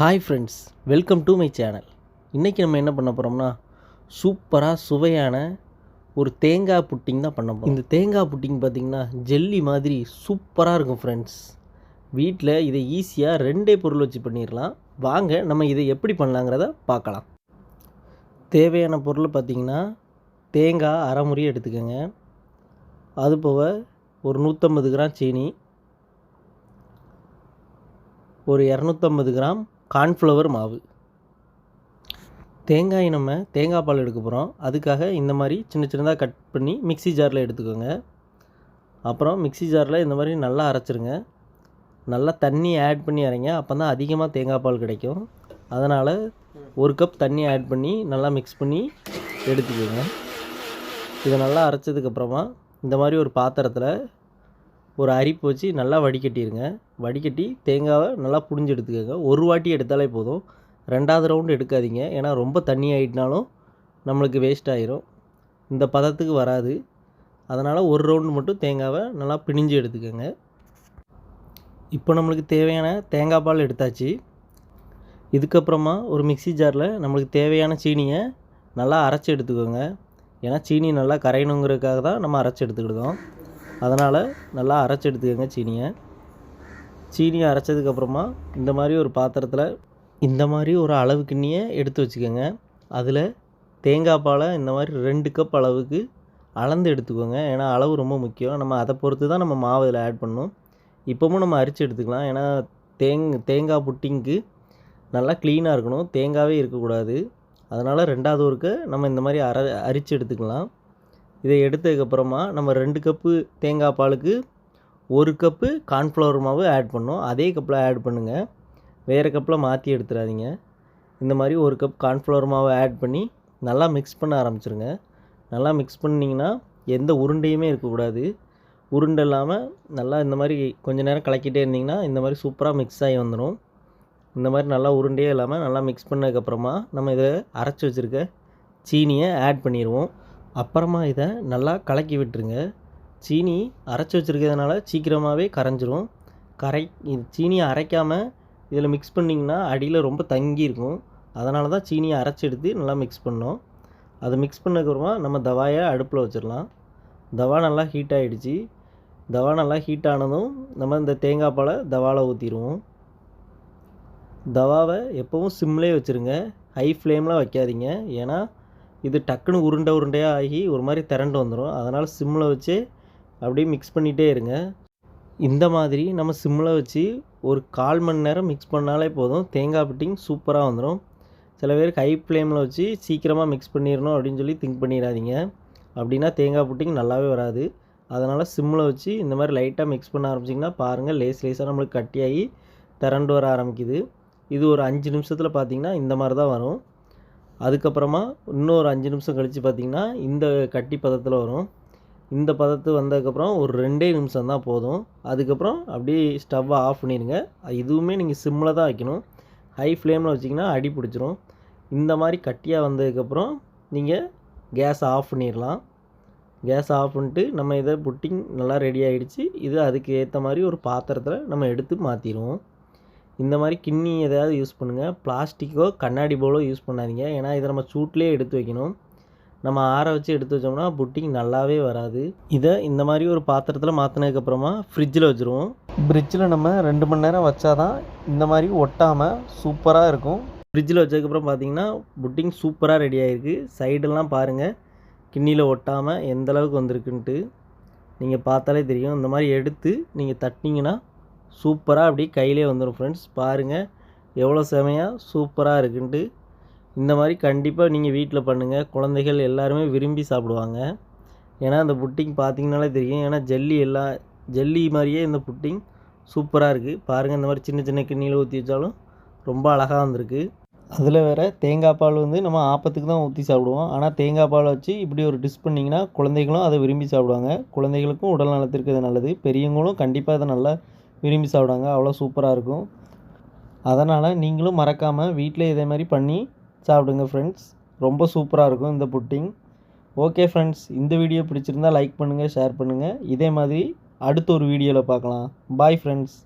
Hi friends welcome to my channel இன்றைக்கி நம்ம என்ன பண்ண போகிறோம்னா சூப்பராக சுவையான ஒரு தேங்காய் புட்டிங் தான் பண்ண போகிறோம் இந்த தேங்காய் புட்டிங் பார்த்திங்கன்னா ஜெல்லி மாதிரி சூப்பராக இருக்கும் ஃப்ரெண்ட்ஸ் வீட்டில் இதை ஈஸியாக ரெண்டே பொருள் வச்சு பண்ணிடலாம் வாங்க நம்ம இதை எப்படி பண்ணலாங்கிறத பார்க்கலாம். தேவையான பொருள் பார்த்திங்கன்னா தேங்காய் அரை எடுத்துக்கோங்க. அது போக ஒரு நூற்றம்பது கிராம் சீனி ஒரு இரநூத்தம்பது கிராம் கார்ன்ஃப்ளவர் மாவு. தேங்காய் நம்ம தேங்காய் பால் எடுக்க போகிறோம் அதுக்காக இந்த மாதிரி சின்ன சின்னதாக கட் பண்ணி மிக்ஸி ஜாரில் எடுத்துக்கோங்க. அப்புறம் மிக்சி ஜாரில் இந்த மாதிரி நல்லா அரைச்சிருங்க. நல்லா தண்ணி ஆட் பண்ணி அரைங்க. அப்போ தான் அதிகமாக தேங்காய் பால் கிடைக்கும். அதனால் ஒரு கப் தண்ணி ஆட் பண்ணி நல்லா மிக்ஸ் பண்ணி எடுத்துக்கோங்க. இதை நல்லா அரைச்சதுக்கப்புறமா இந்த மாதிரி ஒரு பாத்திரத்தில் ஒரு அரிப்பு வச்சு நல்லா வடிகட்டிடுங்க வடிகட்டி தேங்காவை நல்லா புழிஞ்சு எடுத்துக்கோங்க. ஒரு வாட்டி எடுத்தாலே போதும். ரெண்டாவது ரவுண்டு எடுக்காதீங்க. ஏன்னா ரொம்ப தண்ணி ஆகிட்டுனாலும் நம்மளுக்கு வேஸ்ட் ஆயிரும். இந்த பதத்துக்கு வராது. அதனால் ஒரு ரவுண்டு மட்டும் தேங்காவை நல்லா பிணிஞ்சு எடுத்துக்கோங்க. இப்போ நம்மளுக்கு தேவையான தேங்காய் பால் எடுத்தாச்சு. இதுக்கப்புறமா ஒரு மிக்ஸி ஜாரில் நம்மளுக்கு தேவையான சீனியை நல்லா அரைச்சி எடுத்துக்கோங்க. ஏன்னா சீனி நல்லா கரையணுங்கிறதுக்காக தான் நம்ம அரைச்சி எடுத்துக்கிட்டோம். அதனால் நல்லா அரைச்சி எடுத்துக்கோங்க சீனியை. சீனியை அரைச்சதுக்கப்புறமா இந்த மாதிரி ஒரு பாத்திரத்தில் இந்த மாதிரி ஒரு அளவு கிண்ணியை எடுத்து வச்சுக்கோங்க. அதில் தேங்காய் பாலை இந்த மாதிரி ரெண்டு கப் அளவுக்கு அளந்து எடுத்துக்கோங்க. ஏன்னா அளவு ரொம்ப முக்கியம். நம்ம அதை பொறுத்து தான் நம்ம மாவு இதில் ஆட் பண்ணணும். இப்போவும் நம்ம அரிச்சு எடுத்துக்கலாம். ஏன்னா தேங் தேங்காய் புட்டிங்க்கு நல்லா க்ளீனாக இருக்கணும். தேங்காவே இருக்கக்கூடாது. அதனால் ரெண்டாவது ஒருக்க நம்ம இந்த மாதிரி அரை அரிச்சு எடுத்துக்கலாம். இதை எடுத்ததுக்கப்புறமா நம்ம ரெண்டு கப்பு தேங்காய் பாலுக்கு ஒரு கப்பு கார்ன்ஃப்ளவர் மாவு ஆட் பண்ணோம். அதே கப்பில் ஆட் பண்ணுங்கள் வேறு கப்பில் மாற்றி எடுத்துடாதீங்க. இந்த மாதிரி ஒரு கப் கார்ன்ஃப்ளவர் மாவை ஆட் பண்ணி நல்லா மிக்ஸ் பண்ண ஆரம்பிச்சிருங்க. நல்லா மிக்ஸ் பண்ணிங்கன்னா எந்த உருண்டையுமே இருக்கக்கூடாது. உருண்டை இல்லாமல் நல்லா இந்த மாதிரி கொஞ்ச நேரம் கலக்கிட்டே இருந்திங்கன்னா இந்த மாதிரி சூப்பராக மிக்ஸ் ஆகி வந்துடும் இந்த மாதிரி நல்லா உருண்டையே இல்லாமல் நல்லா மிக்ஸ் பண்ணதுக்கப்புறமா நம்ம இதை அரைச்சி வச்சுருக்க சீனியை ஆட் பண்ணிடுவோம் அப்புறமா இதை நல்லா கலக்கி விட்டுருங்க. சீனி அரைச்சி வச்சுருக்கிறதுனால சீக்கிரமாகவே கரைஞ்சிரும். கரை இது சீனியை அரைக்காமல் இதில் மிக்ஸ் பண்ணிங்கன்னா அடியில் ரொம்ப தங்கி இருக்கும். அதனால தான் சீனியை அரைச்சி எடுத்து நல்லா மிக்ஸ் பண்ணோம். அதை மிக்ஸ் பண்ணக்கப்புறமா நம்ம தவாயை அடுப்பில் வச்சிடலாம். தவா நல்லா ஹீட் ஆகிடுச்சு தவா நல்லா ஹீட் ஆனதும் நம்ம இந்த தேங்காய் பாலை தவாவில் ஊற்றிடுவோம் தவாவை எப்போவும் சிம்லேயே வச்சுருங்க. ஹை ஃப்ளேமில் வைக்காதீங்க. ஏன்னா இது டக்குன்னு உருண்டை உருண்டையாக ஆகி ஒரு மாதிரி திரண்டு வந்துடும் அதனால் சிம்மில் வச்சு அப்படியே மிக்ஸ் பண்ணிகிட்டே இருங்க. இந்த மாதிரி நம்ம சிம்மில் வச்சு ஒரு கால் மணி நேரம் மிக்ஸ் பண்ணாலே போதும். தேங்காய் புட்டிங் சூப்பராக வந்துடும் சில பேருக்கு ஹை ஃப்ளேமில் வச்சு சீக்கிரமாக மிக்ஸ் பண்ணிடணும் அப்படின்னு சொல்லி திங்க் பண்ணிடாதீங்க அப்படின்னா தேங்காய் புட்டிங் நல்லாவே வராது. அதனால் சிம்மில் வச்சு இந்த மாதிரி லைட்டாக மிக்ஸ் பண்ண ஆரம்பிச்சிங்கன்னா பாருங்கள் லேஸ் லேஸாக நம்மளுக்கு கட்டியாகி திரண்டு வர ஆரம்பிக்குது. இது ஒரு அஞ்சு நிமிஷத்தில் பார்த்திங்கன்னா இந்த மாதிரி தான் வரும். அதுக்கப்புறமா இன்னொரு அஞ்சு நிமிஷம் கழித்து பார்த்திங்கன்னா இந்த கட்டி பதத்தில் வரும். இந்த பதத்து வந்ததுக்கப்புறம் ஒரு ரெண்டே நிமிஷம் தான் போதும். அதுக்கப்புறம் அப்படியே ஸ்டவ்வை ஆஃப் பண்ணிடுங்க. இதுவுமே நீங்கள் சிம்மில் தான் வைக்கணும். ஹை ஃப்ளேமில் வச்சிங்கன்னா அடி பிடிச்சிரும். இந்த மாதிரி கட்டியாக வந்ததுக்கப்புறம் நீங்கள் கேஸ் ஆஃப் பண்ணிடலாம். கேஸ் ஆஃப் பண்ணிட்டு நம்ம இதை புட்டிங் நல்லா ரெடி ஆகிடுச்சு இது அதுக்கு ஏற்ற மாதிரி ஒரு பாத்திரத்தில் நம்ம எடுத்து மாற்றிடுவோம் இந்த மாதிரி கிண்ணி எதாவது யூஸ் பண்ணுங்கள் பிளாஸ்டிக்கோ கண்ணாடி போலோ யூஸ் பண்ணாதீங்க. ஏன்னா இதை நம்ம சூட்லேயே எடுத்து வைக்கணும். நம்ம ஆற வச்சு எடுத்து வச்சோம்னா புட்டிங் நல்லாவே வராது. இதை இந்த மாதிரி ஒரு பாத்திரத்தில் மாற்றினதுக்கப்புறமா ஃப்ரிட்ஜில் வச்சுருவோம். ஃப்ரிட்ஜில் நம்ம ரெண்டு மணி நேரம் வச்சாதான் இந்த மாதிரி ஒட்டாமல் சூப்பராக இருக்கும். ஃப்ரிட்ஜில் வச்சதுக்கப்புறம் பார்த்தீங்கன்னா புட்டிங் சூப்பராக ரெடி ஆகிருக்கு சைடெல்லாம் பாருங்கள் கிண்ணியில் ஒட்டாமல் எந்த அளவுக்கு வந்திருக்குன்ட்டு. நீங்கள் பார்த்தாலே தெரியும். இந்த மாதிரி எடுத்து நீங்கள் தட்டினீங்கன்னா சூப்பராக அப்படி கையிலே வந்துடும் ஃப்ரெண்ட்ஸ் பாருங்கள் எவ்வளோ செமையாக சூப்பராக இருக்குன்ட்டு. இந்த மாதிரி கண்டிப்பாக நீங்கள் வீட்டில் பண்ணுங்கள் குழந்தைகள் எல்லாருமே விரும்பி சாப்பிடுவாங்க. ஏன்னா அந்த புட்டிங் பார்த்தீங்கனாலே தெரியும். ஏன்னா ஜல்லி எல்லா ஜல்லி மாதிரியே இந்த புட்டிங் சூப்பராக இருக்குது பாருங்கள் இந்த மாதிரி சின்ன சின்ன கிண்ணியில் ஊற்றி வச்சாலும் ரொம்ப அழகாக வந்திருக்கு. அதில் வேறு தேங்காய் பால் வந்து நம்ம ஆப்பத்துக்கு தான் ஊற்றி சாப்பிடுவோம். ஆனால் தேங்காய் பால் வச்சு இப்படி ஒரு டிஷ் பண்ணிங்கன்னா குழந்தைகளும் அதை விரும்பி சாப்பிடுவாங்க. குழந்தைகளுக்கும் உடல் நலத்திற்கு அது நல்லது. பெரியவங்களும் கண்டிப்பாக அதை நல்லா விரும்பி சாப்பிடுவாங்க. அவ்வளோ சூப்பராக இருக்கும். அதனால் நீங்களும் மறக்காமல் வீட்டில் இதே மாதிரி பண்ணி சாப்பிடுங்க ஃப்ரெண்ட்ஸ் ரொம்ப சூப்பராக இருக்கும் இந்த புட்டிங் ஓகே ஃப்ரெண்ட்ஸ் இந்த வீடியோ பிடிச்சிருந்தால் லைக் பண்ணுங்கள் ஷேர் பண்ணுங்கள் இதே மாதிரி அடுத்த ஒரு வீடியோவில் பார்க்கலாம். Bye friends